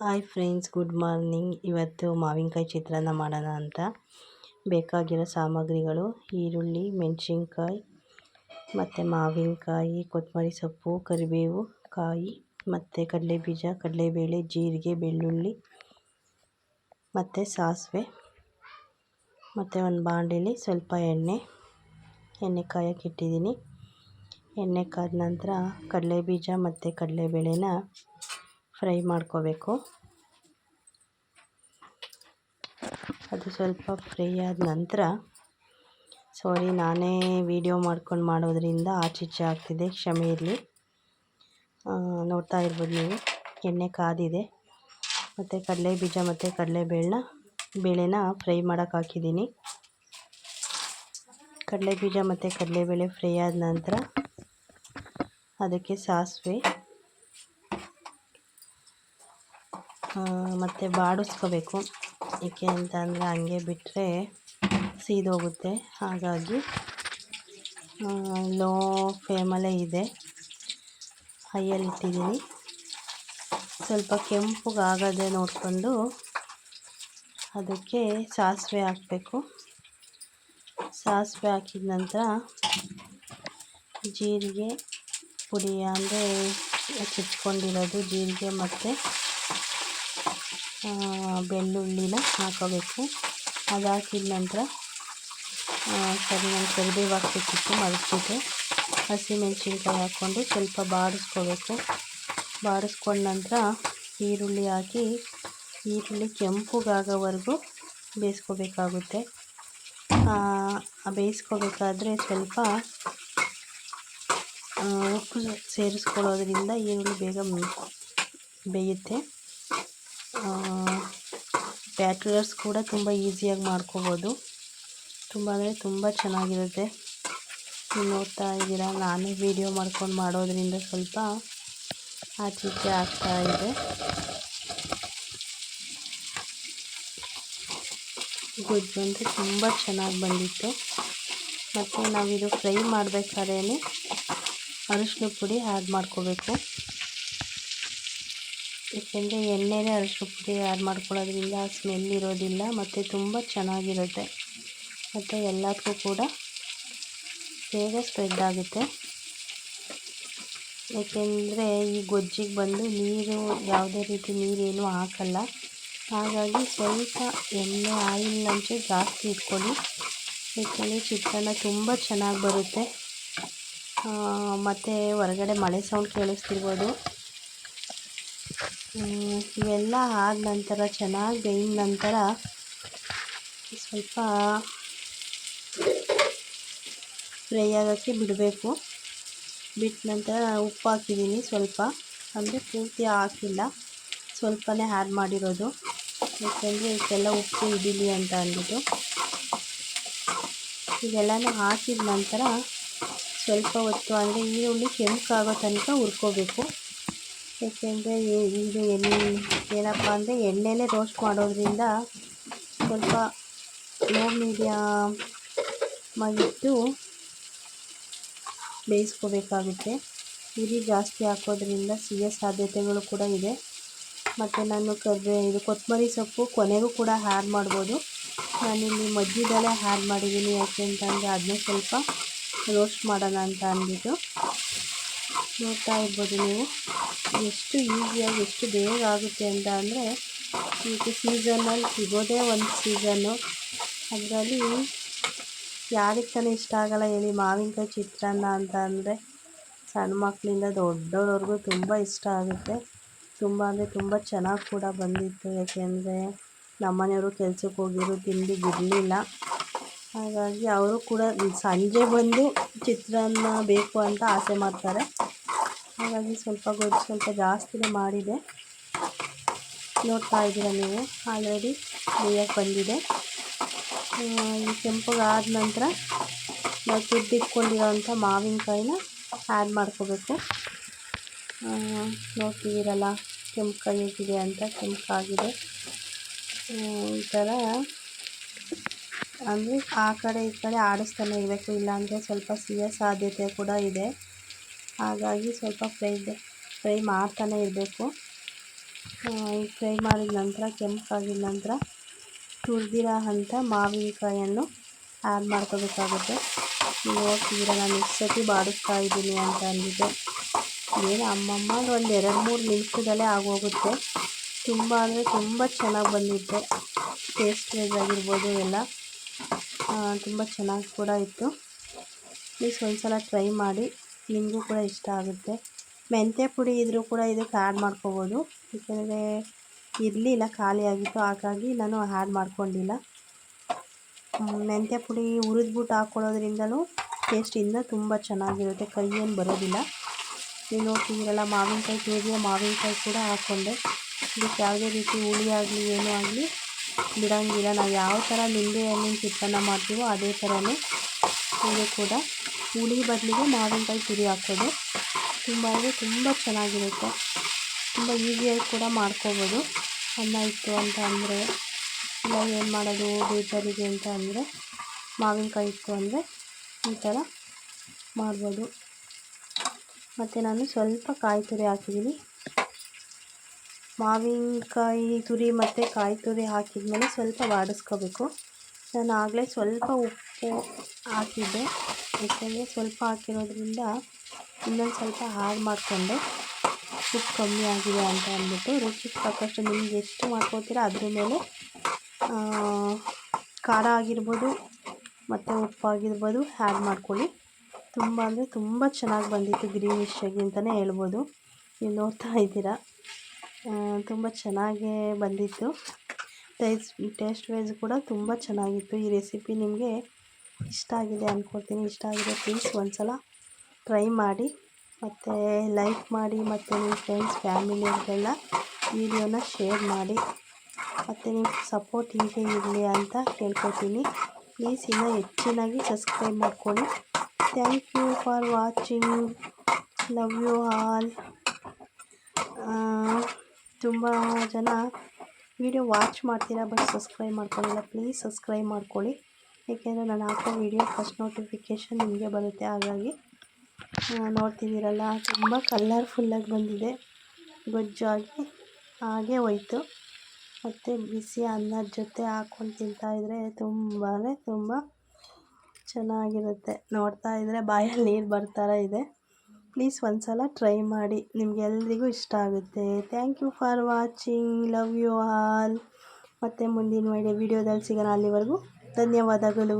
Hi friends good morning ಇವತ್ತು ಮಾವಿನಕಾಯಿ ಚಿತ್ರಾನ್ನ ಮಾಡೋಣ ಅಂತ. ಬೇಕಾಗಿರೋ ಸಾಮಗ್ರಿಗಳು, ಈರುಳ್ಳಿ, ಮೆಣಸಿನ್ಕಾಯಿ, ಮತ್ತು ಮಾವಿನಕಾಯಿ, ಕೊತ್ತಂಬರಿ ಸೊಪ್ಪು, ಕರಿಬೇವು, ಕಾಯಿ, ಮತ್ತು ಕಡಲೆಬೀಜ, ಕಡಲೆಬೇಳೆ, ಜೀರಿಗೆ, ಬೆಳ್ಳುಳ್ಳಿ, ಮತ್ತು ಸಾಸಿವೆ, ಮತ್ತು ಒಂದು ಬಾಂಡಲಿ ಸ್ವಲ್ಪ ಎಣ್ಣೆ ಎಣ್ಣೆ ಕಾಯಕ್ಕೆ ಇಟ್ಟಿದ್ದೀನಿ. ಎಣ್ಣೆ ಕಾದ ನಂತರ ಕಡಲೆಬೀಜ ಮತ್ತು ಕಡಲೆಬೇಳೆನ ಫ್ರೈ ಮಾಡ್ಕೋಬೇಕು. ಅದು ಸ್ವಲ್ಪ ಫ್ರೈ ಆದ ನಂತರ ಸಾರಿ ನಾನೇ ವಿಡಿಯೋ ಮಾಡ್ಕೊಂಡು ಮಾಡೋದ್ರಿಂದ ಆಚೀಚೆ ಆಗ್ತಿದೆ, ಕ್ಷಮೆ ಇರಲಿ. ನೋಡ್ತಾ ಇರ್ಬೋದು ನೀವು, ಎಣ್ಣೆ ಕಾದಿದೆ. ಮತ್ತು ಕಡಲೆ ಬೀಜ ಮತ್ತು ಕಡಲೆಬೇಳೆನ, ಬೇಳೆನ ಫ್ರೈ ಮಾಡೋಕೆ ಹಾಕಿದ್ದೀನಿ. ಕಡಲೆ ಬೀಜ ಮತ್ತು ಕಡಲೆಬೇಳೆ ಫ್ರೈ ಆದ ನಂತರ, ಅದಕ್ಕೆ ಸಾಸಿವೆ ಮತ್ತು ಬಾಡಿಸ್ಕೋಬೇಕು. ಏಕೆ ಅಂತ ಅಂದರೆ ಹಂಗೆ ಬಿಟ್ಟರೆ ಸೀದೋಗುತ್ತೆ. ಹಾಗಾಗಿ ಲೋ ಫ್ಲೇಮಲ್ಲೇ ಇದೆ. ಹೈಯಲ್ಲಿ ಇಟ್ಟಿದ್ದೀನಿ. ಸ್ವಲ್ಪ ಕೆಂಪುಗಾಗದೆ ನೋಡಿಕೊಂಡು ಅದಕ್ಕೆ ಸಾಸಿವೆ ಹಾಕಬೇಕು. ಸಾಸಿವೆ ಹಾಕಿದ ನಂತರ ಜೀರಿಗೆ ಪುಡಿ, ಅಂದರೆ ಚಿಟ್ಕೊಂಡಿರೋದು ಜೀರಿಗೆ ಮತ್ತು ಬೆಳ್ಳುಳ್ಳಿನ ಹಾಕೋಬೇಕು. ಅದು ಹಾಕಿದ ನಂತರ ಸರಿ ನಾನು ಕರಿಬೇವು ಮರೆತ್ಬಿಟ್ಟೆ ಹಸಿಮೆಣ್ಸಿನ್ಕಾಯಿ ಹಾಕ್ಕೊಂಡು ಸ್ವಲ್ಪ ಬಾಡಿಸ್ಕೋಬೇಕು. ಬಾಡಿಸ್ಕೊಂಡ ನಂತರ ಈರುಳ್ಳಿ ಹಾಕಿ, ಈರುಳ್ಳಿ ಕೆಂಪುಗಾಗೋವರೆಗೂ ಬೇಯಿಸ್ಕೋಬೇಕಾಗುತ್ತೆ. ಬೇಯಿಸ್ಕೋಬೇಕಾದ್ರೆ ಸ್ವಲ್ಪ ಉಪ್ಪು ಸೇರಿಸ್ಕೊಳ್ಳೋದ್ರಿಂದ ಈರುಳ್ಳಿ ಬೇಗ ಬೇಯುತ್ತೆ. ಬ್ಯಾಚುಲರ್ಸ್ ಕೂಡ ತುಂಬ ಈಸಿಯಾಗಿ ಮಾಡ್ಕೋಬೋದು. ತುಂಬ ಅಂದರೆ ತುಂಬ ಚೆನ್ನಾಗಿರುತ್ತೆ. ನೀವು ನೋಡ್ತಾ ಇದ್ದೀರಾ, ನಾನೇ ವೀಡಿಯೋ ಮಾಡ್ಕೊಂಡು ಮಾಡೋದ್ರಿಂದ ಸ್ವಲ್ಪ ಆಚೀಚೆ ಆಗ್ತಾ ಇದೆ. ಗೊಜ್ಜು ಅಂದರೆ ತುಂಬ ಚೆನ್ನಾಗಿ ಬಂದಿತ್ತು. ಮತ್ತು ನಾವಿದು ಫ್ರೈ ಮಾಡಬೇಕಾದ್ರೆ ಅರಿಶಿನ ಪುಡಿ ಆ್ಯಡ್ ಮಾಡ್ಕೋಬೇಕು. ಏಕೆಂದರೆ ಎಣ್ಣೆನೇ ಅರಶಿನ ಪುಡಿ ಆ್ಯಡ್ ಮಾಡ್ಕೊಳ್ಳೋದ್ರಿಂದ ಸ್ಮೆಲ್ ಇರೋದಿಲ್ಲ ಮತ್ತು ತುಂಬ ಚೆನ್ನಾಗಿರುತ್ತೆ. ಮತ್ತು ಎಲ್ಲದಕ್ಕೂ ಕೂಡ ಬೇಗ ಸ್ಪ್ರೆಡ್ ಆಗುತ್ತೆ. ಏಕೆಂದರೆ ಈ ಗೊಜ್ಜಿಗೆ ಬಂದು ನೀರು, ಯಾವುದೇ ರೀತಿ ನೀರೇನು ಹಾಕಲ್ಲ. ಹಾಗಾಗಿ ಸ್ವಲ್ಪ ಎಣ್ಣೆ ಆಯಿಲ್ ಅಂಚೆ ಜಾಸ್ತಿ ಇಟ್ಕೊಳ್ಳಿ. ಏಕೆಂದರೆ ಚಿತ್ರಾನ್ನ ತುಂಬ ಚೆನ್ನಾಗಿ ಬರುತ್ತೆ. ಮತ್ತು ಹೊರಗಡೆ ಮಳೆ ಸೌಂಡ್ ಕೇಳಿಸ್ತಿರ್ಬೋದು. ಇವೆಲ್ಲ ಆದ ನಂತರ, ಚೆನ್ನಾಗಿ ಬೇಯಿದ ನಂತರ ಸ್ವಲ್ಪ ಫ್ರೈ ಆಗೋಕ್ಕೆ ಬಿಡಬೇಕು. ಬಿಟ್ಟ ನಂತರ ಉಪ್ಪು ಹಾಕಿದ್ದೀನಿ ಸ್ವಲ್ಪ. ಅಂದರೆ ಪೂರ್ತಿ ಹಾಕಿಲ್ಲ. ಸ್ವಲ್ಪನೇ ಆ್ಯಡ್ ಮಾಡಿರೋದು. ಯಾಕೆಂದರೆ ಇದಕ್ಕೆಲ್ಲ ಉಪ್ಪು ಇಡೀಲಿ ಅಂತ ಅಂದ್ಬಿಟ್ಟು. ಇದೆಲ್ಲನೂ ಹಾಕಿದ ನಂತರ ಸ್ವಲ್ಪ ಹೊತ್ತು, ಅಂದರೆ ಈರುಳ್ಳಿ ಕೆಂಪಾಗೋ ತನಕ ಹುರ್ಕೋಬೇಕು. ಏಕೆಂದರೆ ಇದು ಎಣ್ಣೆ, ಏನಪ್ಪ ಅಂದರೆ ಎಣ್ಣೆಲೇ ರೋಸ್ಟ್ ಮಾಡೋದ್ರಿಂದ ಸ್ವಲ್ಪ ಲೋ ಮೀಡಿಯಮ್ ಮಾಡಿಟ್ಟು ಬೇಯಿಸ್ಕೋಬೇಕಾಗುತ್ತೆ. ಉರಿ ಜಾಸ್ತಿ ಹಾಕೋದ್ರಿಂದ ಸಿಗೋ ಸಾಧ್ಯತೆಗಳು ಕೂಡ ಇದೆ. ಮತ್ತು ನಾನು ಕರ್ಬೇ ಇದು ಕೊತ್ತಂಬರಿ ಸೊಪ್ಪು ಕೊನೆಗೂ ಕೂಡ ಹ್ಯಾಡ್ ಮಾಡ್ಬೋದು. ನಾನಿಲ್ಲಿ ಮಧ್ಯದಲ್ಲೇ ಹ್ಯಾಡ್ ಮಾಡಿದ್ದೀನಿ. ಯಾಕೆ ಅಂತಂದರೆ ಅದನ್ನ ಸ್ವಲ್ಪ ರೋಸ್ಟ್ ಮಾಡೋಣ ಅಂತ ಅಂದ್ಬಿಟ್ಟು. ನೋಡ್ತಾ ಇರ್ಬೋದು ನೀವು. ಎಷ್ಟು ಈಸಿಯಾಗಿ ಎಷ್ಟು ಬೇಗ ಆಗುತ್ತೆ ಅಂತ ಅಂದರೆ ಈಗ ಸೀಸನಲ್ಲಿ ಸಿಗೋದೇ ಒಂದು ಸೀಸನ್ನು ಅದರಲ್ಲಿ ಯಾರಿಗೆ ತಾನೇ ಇಷ್ಟ ಆಗಲ್ಲ ಹೇಳಿ ಮಾವಿನಕಾಯಿ ಚಿತ್ರಾನ್ನ ಅಂತ ಅಂದರೆ ಸಣ್ಣ ಮಕ್ಕಳಿಂದ ದೊಡ್ಡವ್ರವ್ರಿಗೂ ತುಂಬ ಇಷ್ಟ ಆಗುತ್ತೆ. ತುಂಬ ಅಂದರೆ ತುಂಬ ಚೆನ್ನಾಗಿ ಕೂಡ ಬಂದಿತ್ತು. ಯಾಕೆಂದರೆ ನಮ್ಮನೆಯವರು ಕೆಲ್ಸಕ್ಕೆ ಹೋಗಿರೋ ತಿಂಡಿ ಬಿಡಲಿಲ್ಲ. ಹಾಗಾಗಿ ಅವರು ಕೂಡ ಸಂಜೆ ಬಂದು ಚಿತ್ರಾನ್ನ ಬೇಕು ಅಂತ ಆಸೆ ಮಾಡ್ತಾರೆ. ಹಾಗಾಗಿ ಸ್ವಲ್ಪ ಗೊಜ್ಜು ಸ್ವಲ್ಪ ಜಾಸ್ತಿನೇ ಮಾಡಿದೆ. ನೋಡ್ತಾ ಇದ್ದೀರ ನೀವು? ಆಲ್ರೆಡಿ ಬೇಯಕ್ಕೆ ಬಂದಿದೆ. ಈ ಕೆಂಪಗಾದ ನಂತರ ನಾವು ತುದ್ದಿಟ್ಕೊಂಡಿರೋಂಥ ಮಾವಿನಕಾಯಿನ ಆ್ಯಡ್ ಮಾಡ್ಕೋಬೇಕು. ನೋಡ್ತಿದ್ದೀರಲ್ಲ ಕೆಂಪು ಕೈ ಹೇಗಿದೆ ಅಂತ, ಕೆಂಪಾಗಿದೆ. ಈ ಥರ ಅಂದರೆ ಆ ಕಡೆ ಈ ಕಡೆ ಆಡಿಸ್ತಾನೆ ಇರಬೇಕು, ಇಲ್ಲಾಂದರೆ ಸ್ವಲ್ಪ ಸಿಹಿಯ ಸಾಧ್ಯತೆ ಕೂಡ ಇದೆ. ಹಾಗಾಗಿ ಸ್ವಲ್ಪ ಫ್ರೈ ಫ್ರೈ ಮಾಡ್ತಾನೆ ಇರಬೇಕು. ಫ್ರೈ ಮಾಡಿದ ನಂತರ ಕೆಂಪಾಗಿದ ನಂತರ ತುರಿದಿರೋ ಅಂಥ ಮಾವಿನಕಾಯನ್ನು ಆ್ಯಡ್ ಮಾಡ್ಕೋಬೇಕಾಗುತ್ತೆ. ನೀವು ನೋಡ್ತಿದ್ದೀರ ನಾನು ಎಷ್ಟು ಸತಿ ಬಾಡಿಸ್ತಾ ಇದ್ದೀನಿ ಅಂತ ಅಂದಿದ್ದೆ. ಏನು ಅಮ್ಮಮ್ಮ, ಒಂದು ಎರಡು ಮೂರು ನಿಮಿಷದಲ್ಲೇ ಆಗೋಗುತ್ತೆ. ತುಂಬ ಅಂದರೆ ತುಂಬ ಚೆನ್ನಾಗಿ ಬಂದಿತ್ತು. ಟೇಸ್ಟ್ ಆಗಿರ್ಬೋದು ಎಲ್ಲ. ತುಂಬ ಚೆನ್ನಾಗಿ ಕೂಡ ಇತ್ತು. ಪ್ಲೀಸ್ ಒಂದ್ಸಲ ಟ್ರೈ ಮಾಡಿ. ನಿಮಗೂ ಕೂಡ ಇಷ್ಟ ಆಗುತ್ತೆ. ಮೆಂತ್ಯ ಪುಡಿ ಇದ್ದರೂ ಕೂಡ ಇದಕ್ಕೆ ಆ್ಯಡ್ ಮಾಡ್ಕೋಬೋದು. ಏಕೆಂದರೆ ಇರಲಿಲ್ಲ ಖಾಲಿಯಾಗಿತ್ತು ಹಾಗಾಗಿ ನಾನು ಆ್ಯಡ್ ಮಾಡ್ಕೊಂಡಿಲ್ಲ. ಮೆಂತ್ಯ ಪುಡಿ ಹುರಿದ್ಬಿಟ್ಟು ಹಾಕ್ಕೊಳ್ಳೋದ್ರಿಂದಲೂ ಟೇಸ್ಟ್ ಇನ್ನೂ ತುಂಬ ಚೆನ್ನಾಗಿರುತ್ತೆ. ಕೈ ಏನು ಬರೋದಿಲ್ಲ. ನೀವು ನೋಡ್ತಿದ್ದೀರಲ್ಲ, ಮಾವಿನಕಾಯಿ ತುರಿದ ಮಾವಿನಕಾಯಿ ಕೂಡ ಹಾಕ್ಕೊಂಡೆ ಇದಕ್ಕೆ ಯಾವುದೇ ರೀತಿ ಹುಳಿ ಆಗಲಿ, ಏನೂ ಆಗಲಿ, ಬಿಡೋಂಗಿಲ್ಲ. ನಾವು ಯಾವ ಥರ ನಿಂಬೆ ಹಣ್ಣಿನ ಚಿತ್ರಾನ್ನ ಮಾಡ್ತೀವೋ ಅದೇ ಥರನೇ ಇದು ಕೂಡ ಹುಳಿ ಬದಲಿಗೆ ಮಾವಿನಕಾಯಿ ತುರಿ ಹಾಕೋದು ತುಂಬ ಅಂದರೆ ತುಂಬ ಚೆನ್ನಾಗಿರುತ್ತೆ. ತುಂಬ ಈಸಿಯಾಗಿ ಕೂಡ ಮಾಡ್ಕೋಬೋದು. ಅನ್ನ ಇತ್ತು ಅಂತ ಅಂದರೆ, ಇಲ್ಲ ಏನು ಮಾಡೋದು ಬೇಜಾರಿಗೆ ಅಂತ ಅಂದರೆ, ಮಾವಿನಕಾಯಿ ಇತ್ತು ಅಂದರೆ ಈ ಥರ ಮಾಡ್ಬೋದು. ಮತ್ತು ನಾನು ಸ್ವಲ್ಪ ಕಾಯಿ ತುರಿ ಹಾಕಿದ್ದೀನಿ. ಮಾವಿನಕಾಯಿ ತುರಿ ಮತ್ತು ಕಾಯಿ ತುರಿ ಹಾಕಿದ್ಮೇಲೆ ಸ್ವಲ್ಪ ಬಾಡಿಸ್ಕೋಬೇಕು. ನಾನು ಆಗಲೇ ಸ್ವಲ್ಪ ಉಪ್ಪು ಹಾಕಿದ್ದೆ. ಯಾಕೆಂದರೆ ಸ್ವಲ್ಪ ಹಾಕಿರೋದ್ರಿಂದ ಇನ್ನೊಂದು ಸ್ವಲ್ಪ ಹಾಳು ಮಾಡಿಕೊಂಡು ಉಪ್ಪು ಕಮ್ಮಿ ಆಗಿದೆ ಅಂತ ಅಂದ್ಬಿಟ್ಟು ರುಚಿಗೆ ತಕ್ಕಷ್ಟು ನಿಮ್ಗೆ ಎಷ್ಟು ಮಾಡ್ಕೋತೀರ ಅದ್ರ ಮೇಲೆ ಖಾರ ಆಗಿರ್ಬೋದು ಮತ್ತು ಉಪ್ಪಾಗಿರ್ಬೋದು ಆ್ಯಡ್ ಮಾಡ್ಕೊಳ್ಳಿ. ತುಂಬ ಅಂದರೆ ತುಂಬ ಚೆನ್ನಾಗಿ ಬಂದಿತ್ತು ಗ್ರೀನಿಶ್ ಆಗಿ ಅಂತಲೇ ಹೇಳ್ಬೋದು. ನೀವು ನೋಡ್ತಾ ಇದ್ದೀರಾ? ತುಂಬ ಚೆನ್ನಾಗೇ ಬಂದಿತ್ತು. ಟೇಸ್ಟ್ ಟೇಸ್ಟ್ ವೈಸ್ ಕೂಡ ತುಂಬ ಚೆನ್ನಾಗಿತ್ತು ಈ ರೆಸಿಪಿ ನಿಮಗೆ. ಇಷ್ಟ ಆಗಿದೆ ಅಂದ್ಕೊಳ್ತೀನಿ ಇಷ್ಟ ಆಗಿದೆ ಪ್ಲೀಸ್ ಒಂದು ಸಲ ಟ್ರೈ ಮಾಡಿ, ಮತ್ತು ಲೈಕ್ ಮಾಡಿ, ಮತ್ತು ನಿಮ್ಮ ಫ್ರೆಂಡ್ಸ್ ಫ್ಯಾಮಿಲಿಯವ್ರಿಗೆಲ್ಲ ವೀಡಿಯೋನ ಶೇರ್ ಮಾಡಿ, ಮತ್ತು ನಿಮ್ಮ ಸಪೋರ್ಟ್ ಹೀಗೆ ಇರಲಿ ಅಂತ ಕೇಳ್ಕೊತೀನಿ. ಪ್ಲೀಸ್ ಇನ್ನೂ ಹೆಚ್ಚಿನಾಗಿ ಸಬ್ಸ್ಕ್ರೈಬ್ ಮಾಡ್ಕೊಳ್ಳಿ. Thank you for watching love you all ತುಂಬ ಜನ ವಿಡಿಯೋ ವಾಚ್ ಮಾಡ್ತೀರಾ ಬಟ್ ಸಬ್ಸ್ಕ್ರೈಬ್ ಮಾಡ್ಕೊಳ್ಳಿಲ್ಲ ಪ್ಲೀಸ್ ಸಬ್ಸ್ಕ್ರೈಬ್ ಮಾಡ್ಕೊಳ್ಳಿ. ಏಕೆಂದರೆ ನಾನು ಹಾಕೋ ವೀಡಿಯೋ ಫಸ್ಟ್ ನೋಟಿಫಿಕೇಷನ್ ನಿಮಗೆ ಬರುತ್ತೆ. ಹಾಗಾಗಿ ನೋಡ್ತಿದ್ದೀರಲ್ಲ, ತುಂಬ ಕಲರ್ಫುಲ್ಲಾಗಿ ಬಂದಿದೆ. ಗೊಜ್ಜಾಗಿ ಹಾಗೆ ಹೋಯ್ತು. ಮತ್ತು ಬಿಸಿ ಅನ್ನದ ಜೊತೆ ಹಾಕ್ಕೊಂಡು ತಿಂತಾಯಿದ್ರೆ ತುಂಬಾ ತುಂಬ ಚೆನ್ನಾಗಿರುತ್ತೆ. ನೋಡ್ತಾ ಇದ್ದರೆ ಬಾಯಲ್ಲಿ ನೀರು ಬರ್ತಾರ ಇದೆ. ಪ್ಲೀಸ್ ಒಂದು ಸಲ ಟ್ರೈ ಮಾಡಿ. ನಿಮಗೆಲ್ರಿಗೂ ಇಷ್ಟ ಆಗುತ್ತೆ. Thank you for watching. Love you all. ಮತ್ತು ಮುಂದಿನ ವಿಡಿಯೋ ವಿಡಿಯೋದಲ್ಲಿ ಸಿಗೋಣ. ಅಲ್ಲಿವರೆಗೂ ಧನ್ಯವಾದಗಳು